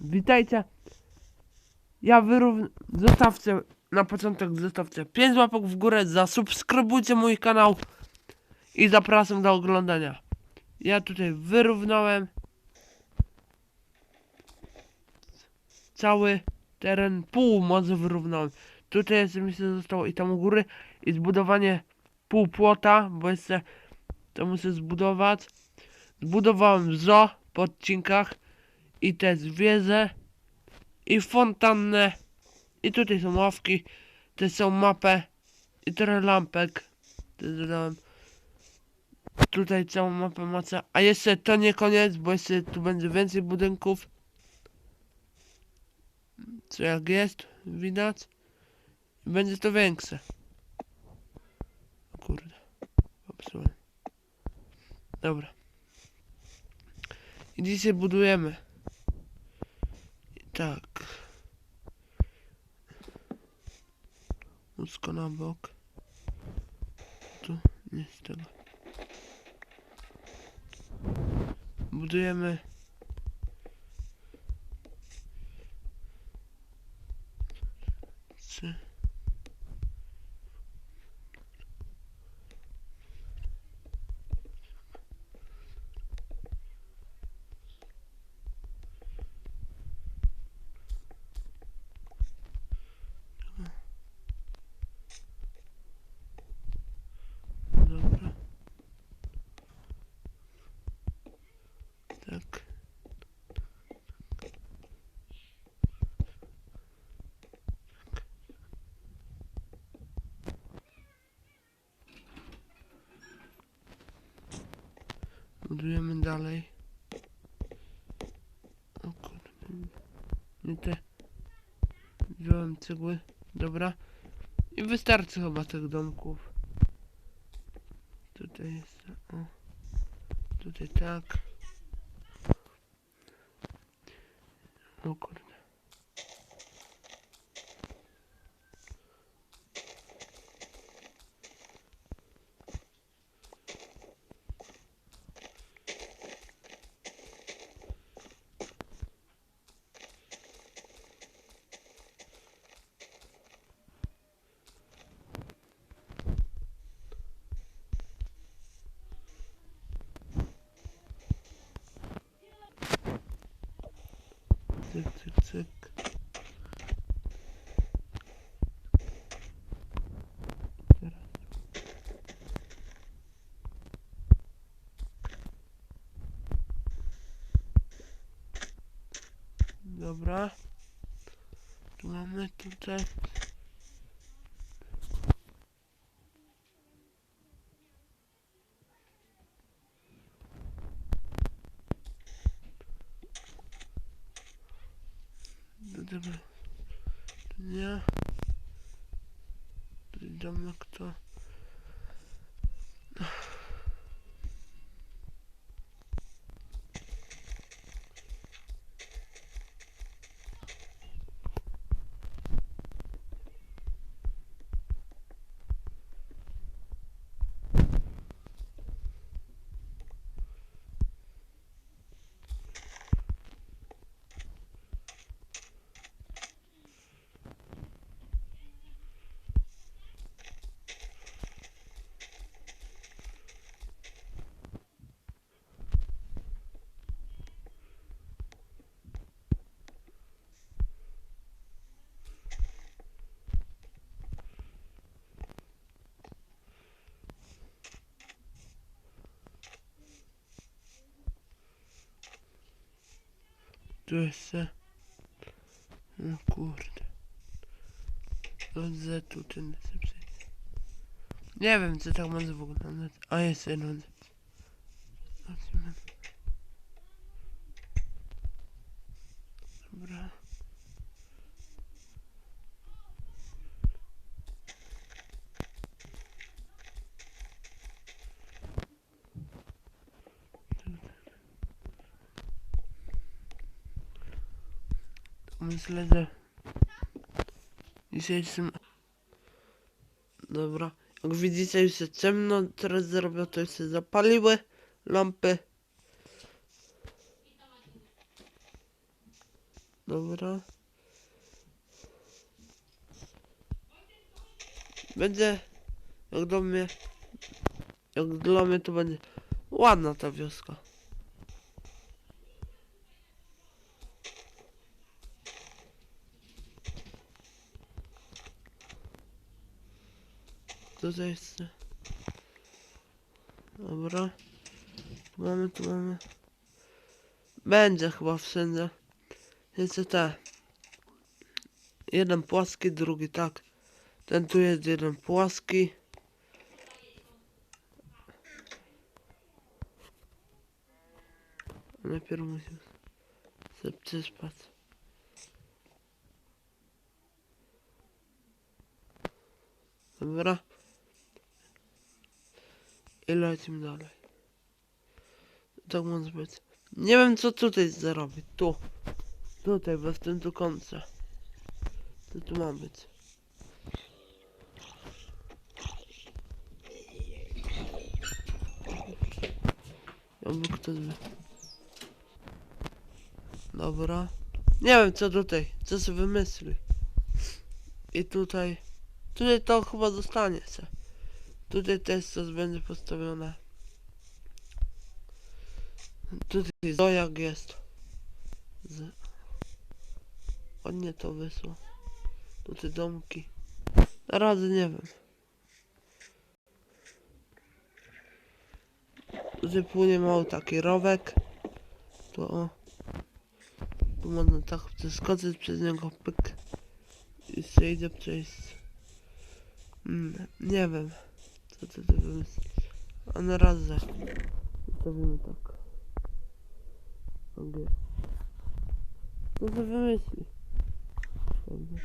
witajcie. Ja wyrówn... Zostawcie na początek, zostawcie 5 łapek w górę, zasubskrybujcie mój kanał i zapraszam do oglądania. Ja tutaj wyrównałem cały teren, pół może wyrównałem. Tutaj jeszcze mi się zostało i tam u góry i zbudowanie pół płota, bo jeszcze to muszę zbudować. Zbudowałem zo po odcinkach i te zwierzę i fontannę i tutaj są ławki, te są mapę i trochę lampek. Też dodałem. Tutaj całą mapę macie. A jeszcze to nie koniec, bo jeszcze tu będzie więcej budynków. Co jak jest, widać. I będzie to większe. Kurde. Popsułem. Dobra. I dzisiaj budujemy. Tak. Łóżko na bok. Tu nie z tego. Budujemy. Trzy. Dobra. Tak. Budujemy dalej. O kurde. Nie te. Wziąłem cegły. Dobra. I wystarczy chyba tych domków. Tutaj jest. O. Tutaj tak. O kurde. Cyk, cyk, cyk. Dobra. Tu mamy tutaj. No dobra. Tu nie. Tu jeszcze. No kurde. Od Z tu ten. Nie wiem co tak może wyglądać. A jest jeden Z. Zobaczymy. Dobra. Myślę, że dzisiejszym... Dobra, jak widzicie już się ciemno teraz zrobiło, to już się zapaliły lampy. Dobra. Będzie jak do mnie jak dla mnie to będzie ładna ta wioska. Jest. Dobra. Tu mamy, tu mamy. Będzie chyba wszędzie. Jeszcze te. Jeden płaski, drugi tak. Ten tu jest jeden płaski. Najpierw musimy sobie przyspać. Dobra. I lecimy dalej. Tak może być. Nie wiem co tutaj zarobić. Tu. Tutaj, bez tym tu końca. Co tu ma być? Jakby ktoś by... Dobra. Nie wiem co tutaj. Co sobie wymyśli. I tutaj... Tutaj to chyba zostanie se. Tutaj też coś będzie postawione. Tutaj dojak jest. Z... Ładnie to wysło. Tutaj domki. Na razie nie wiem. Tutaj płynie mały taki rowek. To o. Tu można tak przeskoczyć przez niego pyk. I się idzie przejść. Mm, nie wiem. Co ty tu wymyślisz? A na razie. Zostawimy tak. Okej. Co ty wymyśli? Dobra.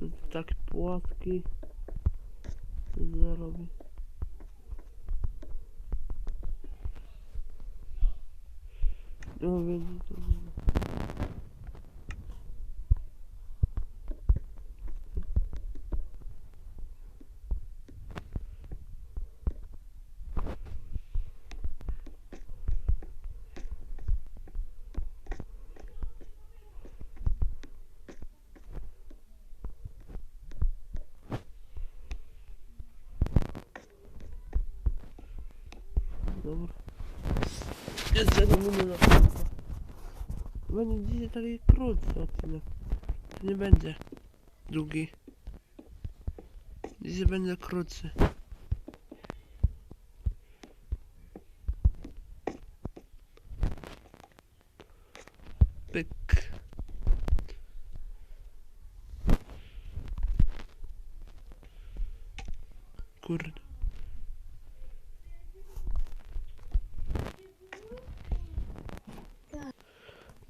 No to Taki płaski. Co zarobi? No wiem, to Dobra. Jest jeden minut na pewno. Będzie dzisiaj taki krótki odcinek. To nie będzie długi. Dzisiaj będzie krótszy. Pyk. Kurde.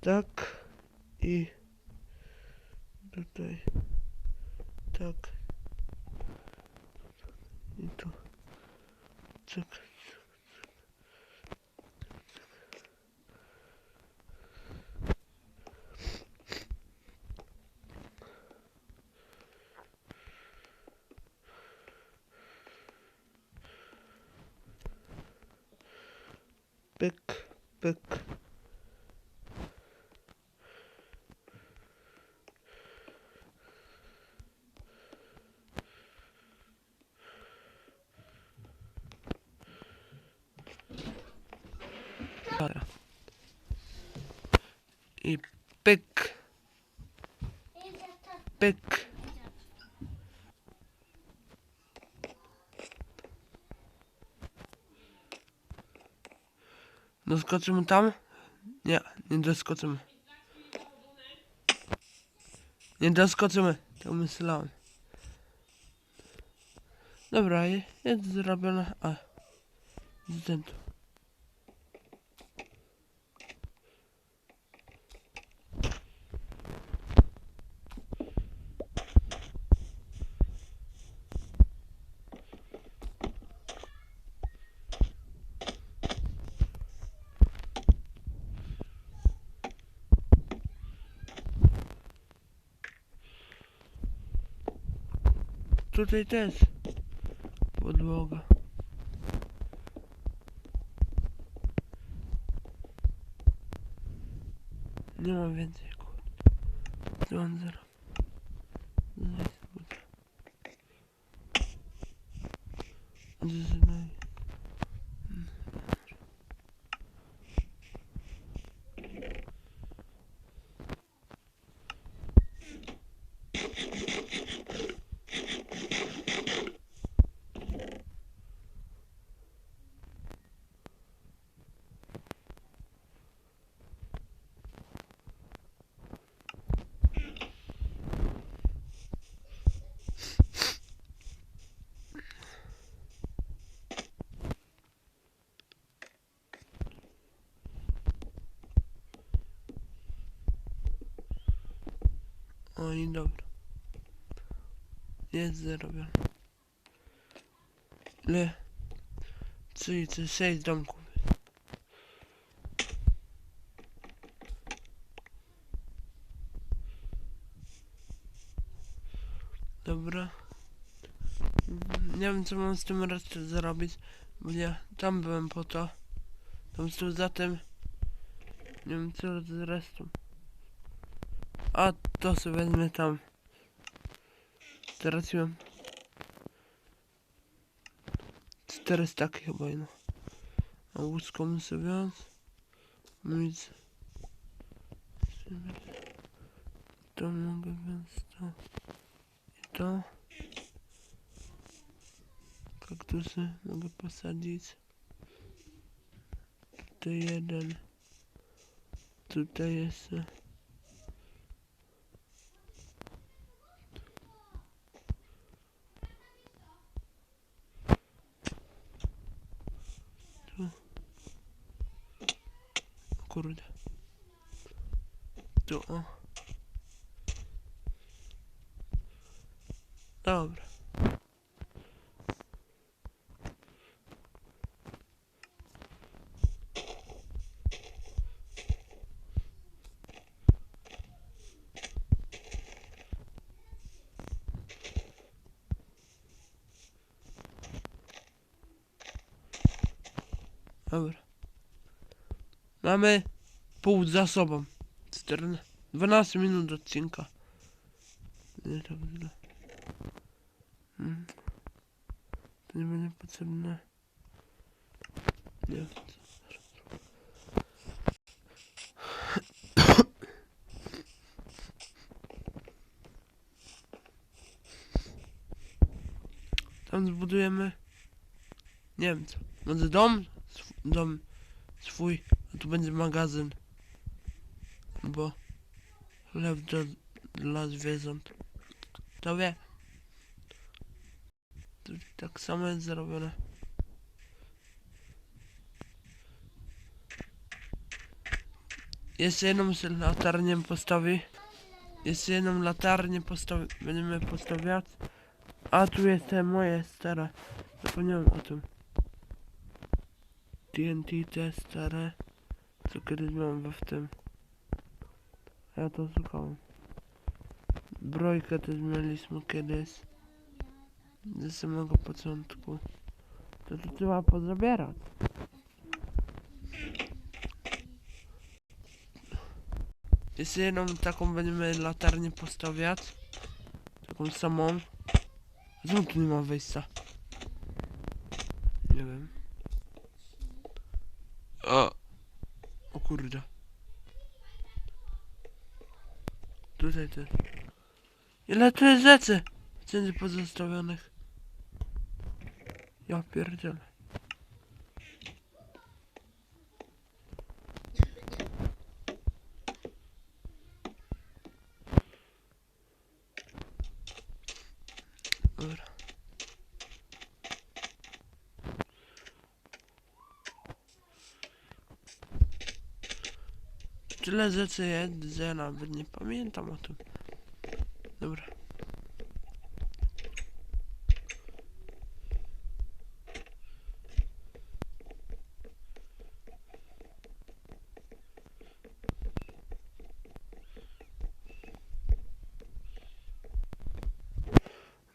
Tak i tutaj tak i tu tak pyk pyk Doskoczymy tam? Nie, nie doskoczymy. Nie doskoczymy, to myślałem. Dobra, je- jest zrobione. A, zdjęto. Tutaj też podłoga. Nie mam więcej kurde. Co on zrobił? O i dobra. Jest zarobione. Ile? Czyli to sześć domków. Dobra. Nie wiem co mam z tym resztę zrobić, bo ja tam byłem po to. Tam stał za tym. Nie wiem co z resztą. A to sobie wezmę tam. Teraz mam 4 staki chyba no. A łódzką muszę sobie wziąć. Nic. To mogę wziąć to. I to. Kaktusy mogę posadzić. Tutaj jeden. Tutaj jeszcze. Kurde. Tu. Dobra. Dobra. Mamy pół za sobą. 14, 12 minut odcinka. Nie tak źle. Mm. To nie będzie potrzebne. Nie. Tam zbudujemy. Nie wiem co. Może dom? Sw- dom swój. Tu będzie magazyn. Bo chleb do, dla zwierząt. To wie. Tu tak samo jest zrobione. Jeszcze jedną latarnię postawi. Jeszcze jedną latarnię postawi. Będziemy postawiać. A tu jest te moje stare. Zapomniałem o tym. TNT te stare. Co kiedyś we w tym. Ja to szukałem. Brojkę też mieliśmy kiedyś. Ze samego początku. To tu trzeba pozabierać. Jeszcze jedną taką będziemy latarnię postawiać. Taką samą. Znowu tu nie ma wejścia. Nie wiem. O! O kurde. Tutaj. Ile tu jest rzeczy? Wszędzie pozostawionych. Ja pierdzielę. Tyle że ja nawet nie pamiętam o tym. Dobra.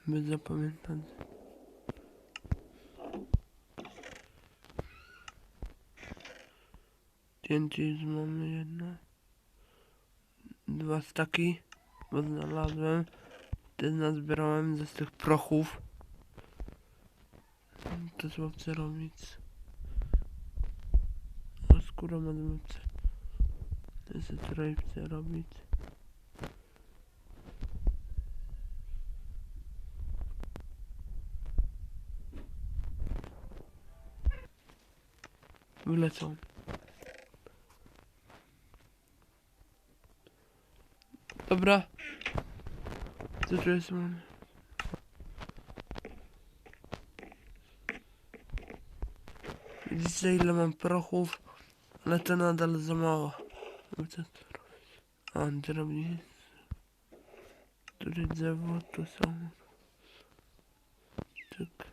Bez zapamiętania. TNT mamy jedno. Dwa staki, bo znalazłem. Te nazbierałem ze z tych prochów. To chce robić. O, skóra możemy chce. To chce robić. Wylecą. Dobra. Co tu jest mamy? Widzicie ile mam prochów, ale to nadal za mało. No co tu robić? A, drobnice. Które drzewo to są. Tak.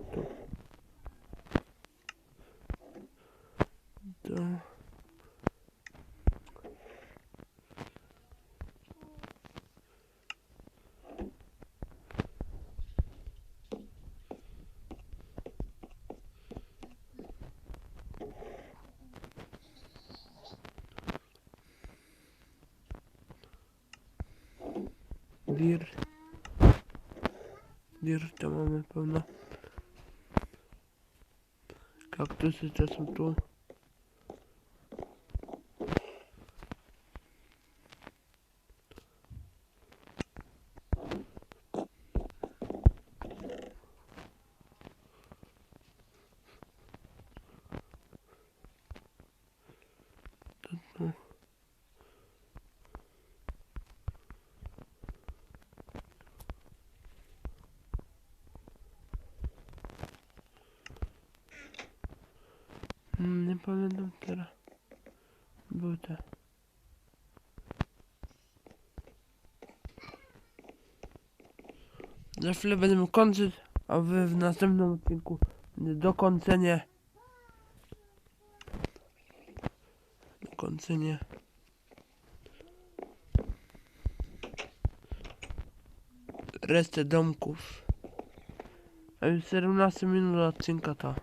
Będą to. To. Dir. Dir to mamy pełno. Kaktusy to są tu. To tu. Mm, Nie pamiętam teraz. Był te. Za chwilę będziemy kończyć, a wy w następnym odcinku dokończenie. Dokończenie. Resztę domków. A już 17 minut odcinka to.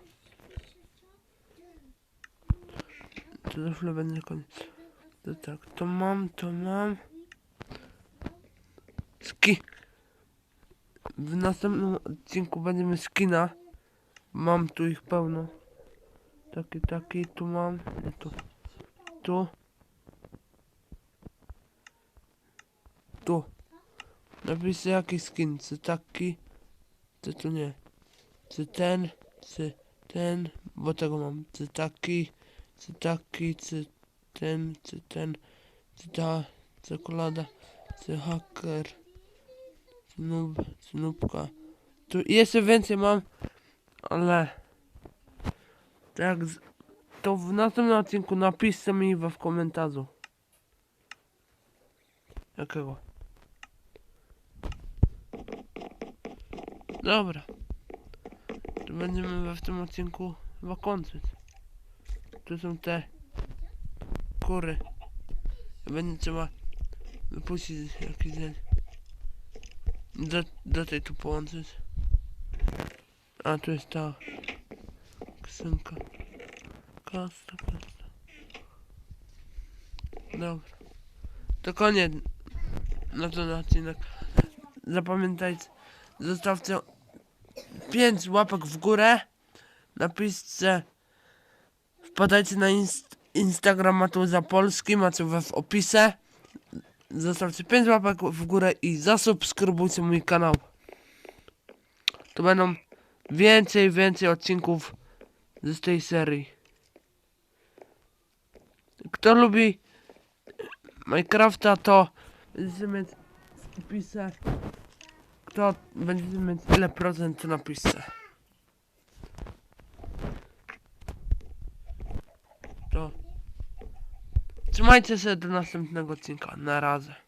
To za chwilę będzie koniec. To tak, to mam, to mam. W następnym odcinku będziemy skina. Mam tu ich pełno. Taki, taki, tu mam. Nie, tu. Tu. Tu. Napiszę jaki skin. Czy taki. Czy tu nie. Czy ten. Czy ten. Bo tego mam. Czy taki. Czy taki. Czy ten. Czy ten. Czy ta. Czekolada. Czy haker. Czy noobka. Tu jeszcze więcej mam. Ale. Tak. To w następnym odcinku napiszcie mi w komentarzu. Jakiego? Dobra. To będziemy w tym odcinku chyba kończyć. Tu są te kury. Będzie trzeba wypuścić jakiś dzień. Do, do tej tu połączyć. A tu jest ta ksynka. Kasta, kasta. Dobra. To koniec na ten odcinek. Zapamiętajcie, zostawcie 5 łapek w górę. Napiszcie, wpadajcie na inst Instagrama tu za Polski, macie w opisie. Zostawcie 5 łapek w górę i zasubskrybujcie mój kanał. To będą więcej, więcej odcinków z tej serii. Kto lubi Minecrafta, to będziecie mieć w. Kto będzie mieć ile procent to napiszcie. To trzymajcie się do następnego odcinka. Na razie.